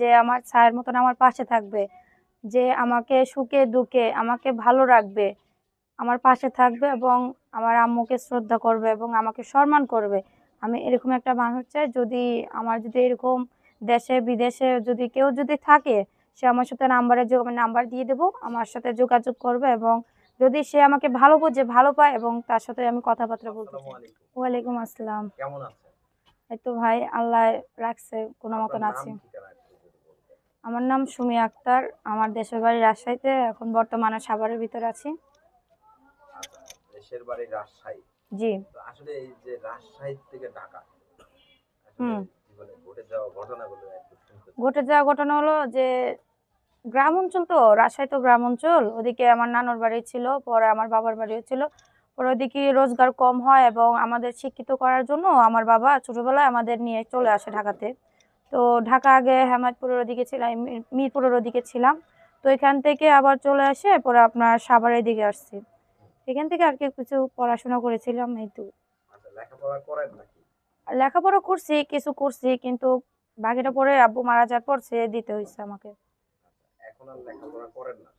যে আমার ছায়ের মতন আমার পাশে থাকবে যে আমাকে সুখে দুঃখে আমাকে ভালো রাখবে আমার পাশে থাকবে এবং আমার আম্মুকে শ্রদ্ধা করবে এবং আমাকে সম্মান করবে। আমি এরকম একটা মানুষ চাই যদি আমার যদি এরকম দেশে বিদেশে যদি কেউ যদি থাকে সে আমার সাথে নাম্বারে যোগ আমি নাম্বার দিয়ে দেবো আমার সাথে যোগাযোগ করবে এবং যদি সে আমাকে ভালো বোঝে ভালো পায় এবং তার সাথে আমি কথাবার্তা বলতে ওয়ালাইকুম আসসালাম। কেমন আছেন? এই তো ভাই আল্লাহ রাখছে কোনো মতন আছি নাম, ঠিকানা একটু যদি বলতেন। আমার নাম সুমি আক্তার আমার দেশের বাড়ি রাজশাহীতে এখন বর্তমানে সাভারের ভিতরে আছি। দেশের বাড়ি রাজশাহী? জি। আসলে এই যে রাজশাহী থেকে ঢাকা হুম। ঘটে যাওয়া ঘটনাগুলো ঘটে যাওয়া ঘটনা হলো যে গ্রাম অঞ্চল তো রাজশাহী তো গ্রাম অঞ্চল। ওদিকে আমার নানুর বাড়ি ছিল পরে আমার বাবার বাড়িও ছিল। পরে ওদিকে রোজগার কম হয় এবং আমাদের শিক্ষিত করার জন্য আমার বাবা ছোটবেলায় আমাদের নিয়ে চলে আসে ঢাকাতে। তো ঢাকা আগে হেমায়তপুরের ওদিকে ছিলাম মিরপুরের ওদিকে ছিলাম। তো এখান থেকে আবার চলে আসে পরে আপনার সাভারের দিকে আসছি। এখান থেকে আর কি কিছু পড়াশোনা করেছিলাম এই তো। আচ্ছা লেখাপড়া করেন নাকি? লেখাপড়া করছি কিছু করছি কিন্তু বাকিটা পরে আব্বু মারা যাওয়ার পর ছেড়ে দিতে হয়েছে আমাকে। আচ্ছা, এখন আর লেখাপড়া করেন না?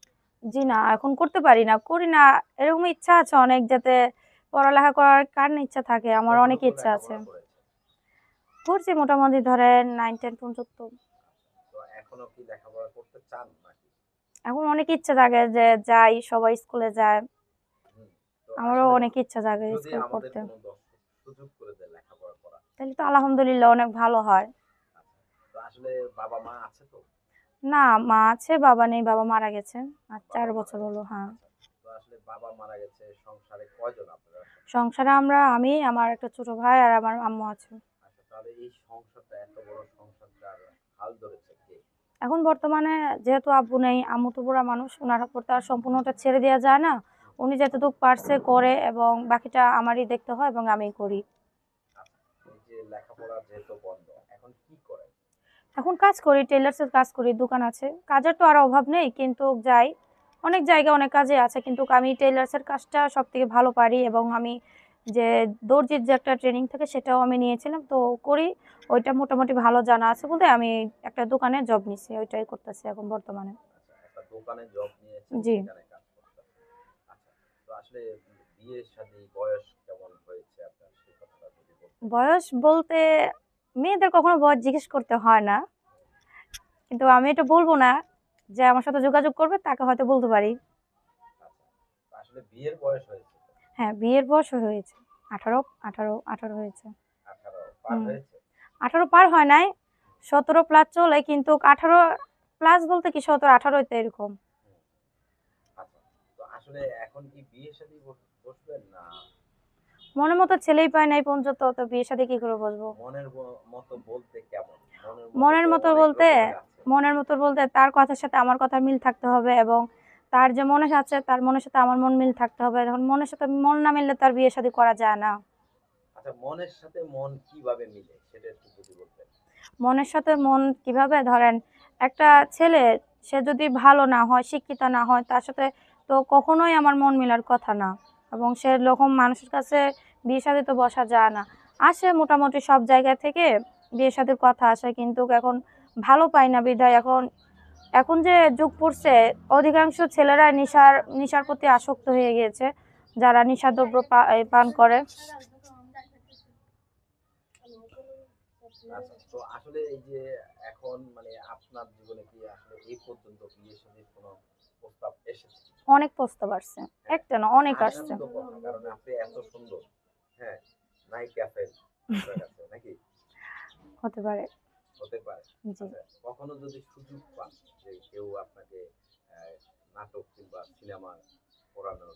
জি না এখন করতে পারি না করি না। এরকম ইচ্ছা আছে অনেক যাতে পড়ালেখা করার কার ইচ্ছা থাকে? আমার অনেক ইচ্ছা আছে। করছি মোটামুটি ধরেন নাইন টেন পর্যন্ত। এখনও করতে অনেক ইচ্ছা জাগে যে যাই সবাই স্কুলে যায়। আমারও অনেক ইচ্ছা জাগে স্কুল আমাদের পড়তে। কোনো দর্শক সুযোগ করে দেয় লেখাপড়া করা। তাহলে তো আলহামদুলিল্লাহ অনেক ভালো হয়। না মা আছে বাবা নেই বাবা মারা গেছে। আর চার বছর হলো হ্যাঁ। গেছে সংসারে আমরা আমি আমার একটা ছোট ভাই আর আমার আম্মু আছে। আচ্ছা তাহলে এই সংসারটা এত বড় সংসারটার হাল ধরেছে কে? এখন বর্তমানে যেহেতু আব্বু নেই আম্মু তো বুড়া মানুষ ওনার উপর তো আর সম্পূর্ণটা ছেড়ে দেওয়া যায় না। উনি যতটুকু পারছে করে এবং বাকিটা আমারই দেখতে হয় এবং আমি করি। বন্ধ এখন এখন কাজ করি টেলার্সের কাজ করি দোকান আছে। কাজের তো আর অভাব নেই কিন্তু যাই অনেক জায়গায় অনেক কাজে আছে কিন্তু আমি টেলার্সের কাজটা সব থেকে ভালো পারি এবং আমি যে দর্জির যে একটা ট্রেনিং থাকে সেটাও আমি নিয়েছিলাম। তো করি ওইটা মোটামুটি ভালো জানা আছে বলতে আমি একটা দোকানে জব নিছি ওইটাই করতেছি এখন বর্তমানে। আচ্ছা দোকানে জব নিয়েছেন জি। আচ্ছা আসলে বিয়ের বয়স কেমন হয়েছে আপনার? সেই কথাটা বয়স বলতে মেয়েদের কখনো বয়স জিজ্ঞেস করতে হয় না। কিন্তু আমি এটা বলব না যে আমার সাথে যোগাযোগ করবে তাকে হয়তো বলতে পারি। আচ্ছা আসলে বিয়ের বয়স হয়েছে? হ্যাঁ বিয়ের বয়স হয়েছে। আঠারো আঠারো আঠারো হয়েছে। আঠারো পার হয় নাই সতেরো প্লাস চলে কিন্তু আঠারো প্লাস বলতে কি সতেরো আঠারোতে এরকম। আচ্ছা আসলে এখন কি বিয়ে শাদী বসবেন না? মনের মতো ছেলেই পায় নাই পর্যন্ত তো বিয়ের সাথে কি করে বসবো? মনের মতো বলতে কেমন? মনের মতো বলতে মনের মতো বলতে তার কথার সাথে আমার কথা মিল থাকতে হবে এবং তার যে মনে আছে তার মনের সাথে আমার মন মিল থাকতে হবে। যখন মনের সাথে মন না মিললে তার বিয়ে শাদী করা যায় না। আচ্ছা মনের সাথে মন কীভাবে মিলে? সেটা একটু যদি বলতেন। মনের সাথে মন কীভাবে? ধরেন একটা ছেলে সে যদি ভালো না হয় শিক্ষিত না হয় তার সাথে তো কখনোই আমার মন মেলার কথা না। এবং সে রকম মানুষের কাছে বিয়ে শাদী তো বসা যায় না। আসে মোটামুটি সব জায়গা থেকে বিয়ে শাদীর কথা আসে কিন্তু এখন ভালো পাই না বিধায় এখন এখন যে যুগ পড়ছে অধিকাংশ ছেলেরা নেশার নেশার প্রতি আসক্ত হয়ে গিয়েছে যারা নেশাদ্রব্য পা- এ, পান করে। আচ্ছা তো আসলে এই যে এখন মানে আপনার জীবনে কি আসলে এই পর্যন্ত বিয়ে শাদীর কোনো প্রস্তাব এসেছে? অনেক প্রস্তাব আসছে একটা না অনেক আসছে। আসারই তো কথা, কারণ আপনি এত সুন্দর হ্যাঁ নাকি? হতে পারে। হতে পারে। আচ্ছা, কখনো যদি সুযোগ পান যে কেউ আপনাকে নাটক কিংবা সিনেমা করানোর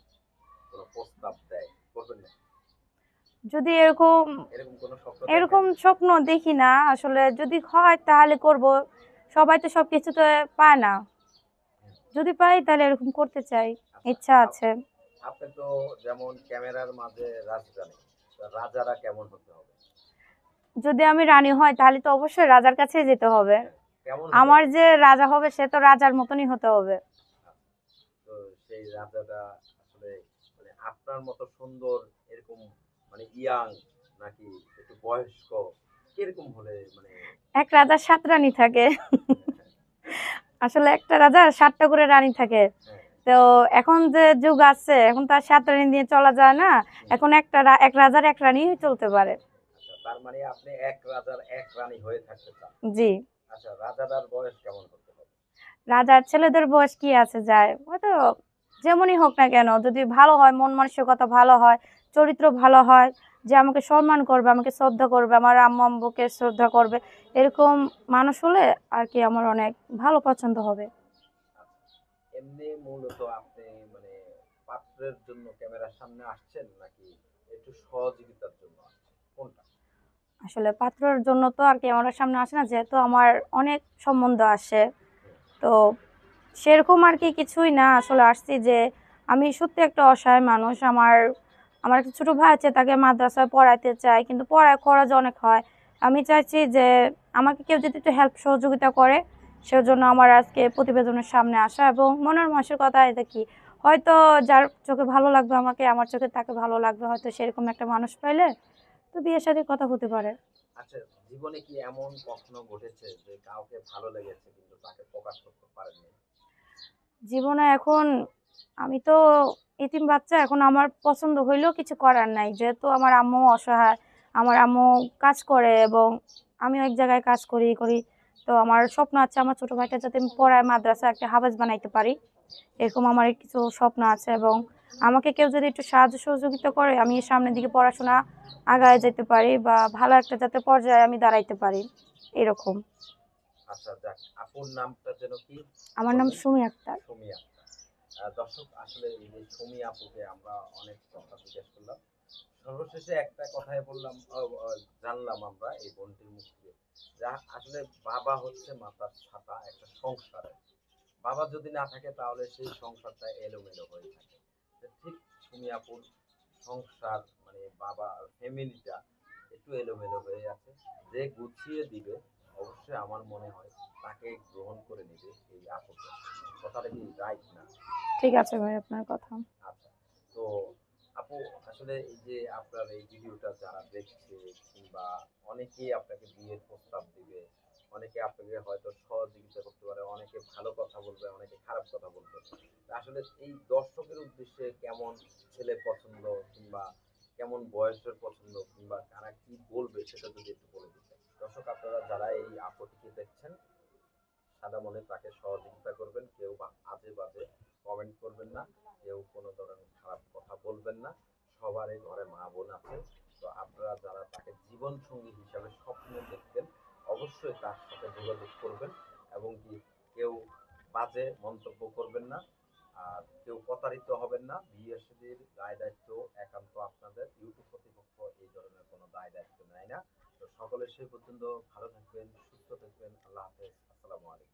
কোনো প্রস্তাব দেয় করবেন না? যদি এরকম এরকম স্বপ্ন দেখি না আসলে যদি হয় তাহলে করব। সবাই তো সব কিছুতে পায় না। যদি পাই তাহলে এরকম করতে চাই আচ্ছা, ইচ্ছা আছে। আপনি তো যেমন ক্যামেরার মাঝে রাজরানী তা রাজারা কেমন হতে হবে? যদি আমি রানী হয় তাহলে তো অবশ্যই রাজার কাছে যেতে হবে। আমার যে রাজা হবে সে তো রাজার মতনই হতে হবে। সেই রাজাটা আসলে মানে আপনার মতো সুন্দর এরকম মানে ইয়াং নাকি একটু বয়স্ক কীরকম হলে মানে এক রাজার সাত রানী থাকে। আসলে একটা রাজার সাতটা করে রানী থাকে। তো এখন যে যুগ আছে এখন তো আর সাত রানী দিয়ে চলা যায় না। এখন একটা এক রাজার এক রানী চলতে পারে। তার মানে আপনি এক রাজার এক রানী হয়ে থাকতে চান। জি। আচ্ছা রাজাটার বয়স কেমন করতে হবে রাজার ছেলেদের বয়স কি আছে যায়? হয়তো যেমনই হোক না কেন যদি ভালো হয় মন মানসিকতা ভালো হয় চরিত্র ভালো হয় যে আমাকে সম্মান করবে আমাকে শ্রদ্ধা করবে আমার আম্মু আম্মুকে শ্রদ্ধা করবে এরকম মানুষ হলে আর কি আমার অনেক ভালো পছন্দ হবে। এমনি মূলত আপনি মানে পাত্রের জন্য ক্যামেরার সামনে আসছেন নাকি একটু সহযোগিতার জন্য কোনটা? আসলে পাত্রর জন্য তো আর কি আমার সামনে আসে না, যেহেতু আমার অনেক সম্বন্ধ আসে। তো সেরকম আর কি কিছুই না, আসলে আসছি যে আমি সত্যি একটা অসহায় মানুষ। আমার আমার একটা ছোটো ভাই আছে, তাকে মাদ্রাসায় পড়াইতে চাই, কিন্তু পড়ায় খরচ অনেক হয়। আমি চাইছি যে আমাকে কেউ যদি একটু হেল্প সহযোগিতা করে, সেজন্য আমার আজকে প্রতিবেদনের সামনে আসা এবং মনের মানুষের কথা এটা কি হয়তো যার চোখে ভালো লাগবে আমাকে, আমার চোখে তাকে ভালো লাগবে, হয়তো সেরকম একটা মানুষ পাইলে তো বিয়ের সাথে কথা হতে পারে। আচ্ছা জীবনে কি এমন কখনো ঘটেছে যে কাউকে ভালো লেগেছে কিন্তু তাকে প্রকাশ করতে পারেননি? জীবনে এখন আমি তো এতিম বাচ্চা এখন আমার পছন্দ হইলেও কিছু করার নাই। যেহেতু আমার আম্মু অসহায় আমার আম্মু কাজ করে এবং আমিও এক জায়গায় কাজ করি করি। তো আমার স্বপ্ন আছে আমার ছোটো ভাইটা যাতে আমি পড়ায় মাদ্রাসা একটা হাফেজ বানাইতে পারি। এরকম আমার কিছু স্বপ্ন আছে এবং আমাকে কেউ যদি একটু সাহায্য সহযোগিতা করে আমি সামনের দিকে পড়াশোনা আগায় যেতে পারি বা ভালো একটা যাতে পর্যায়ে আমি দাঁড়াইতে পারি এরকম। আচ্ছা আমার নাম সুমি আক্তার। দর্শক আসলে এই যে সুমি আপুকে আমরা অনেক কথা জিজ্ঞেস করলাম। সর্বশেষে একটা কথাই বললাম জানলাম আমরা এই বোনটির মুখ থেকে যা আসলে বাবা হচ্ছে মাতার ছাতা একটা সংসারে বাবা যদি না থাকে তাহলে সেই সংসারটা এলোমেলো হয়ে থাকে। ঠিক সুমি আপুর সংসার মানে বাবা ফ্যামিলিটা একটু এলোমেলো হয়ে আছে। যে গুছিয়ে দিবে অবশ্যই আমার মনে হয় তাকে গ্রহণ করে নেবে এই আপুকে কথাটা কি রাইট না? ঠিক আছে ভাই আপনার কথা। আচ্ছা তো আপু আসলে এই যে আপনার এই ভিডিওটা যারা দেখছে কিংবা অনেকেই আপনাকে বিয়ের প্রস্তাব দিবে অনেকে আপনাকে হয়তো সহযোগিতা করতে পারে, অনেকে ভালো কথা বলবে, অনেকে খারাপ কথা বলবে। আসলে এই দর্শকের উদ্দেশ্যে কেমন ছেলে পছন্দ কিংবা কেমন বয়সের পছন্দ কিংবা কারা কি বলবে সেটা যদি একটু বলে দিতেন। দর্শক, আপনারা যারা এই আপত্তিকে দেখছেন, সাদা মনে তাকে সহযোগিতা করবেন, কেউ বা আজে বাজে কমেন্ট করবেন না, কেউ কোনো ধরনের খারাপ কথা বলবেন না। সবারই ঘরে মা বোন আছে। তো আপনারা যারা তাকে জীবন সঙ্গী হিসাবে স্বপ্ন দেখতেন অবশ্যই তার সাথে যোগাযোগ করবেন এবং কি কেউ বাজে মন্তব্য করবেন না, আর কেউ প্রতারিত হবেন না। বিএসসির দায় দায়িত্ব একান্ত আপনাদের। ইউটিউব কর্তৃপক্ষ এই ধরনের কোনো দায় দায়িত্ব নেয় না। তো সকলে সেই পর্যন্ত ভালো থাকবেন, সুস্থ থাকবেন। আল্লাহ হাফেজ। আসসালামু আলাইকুম।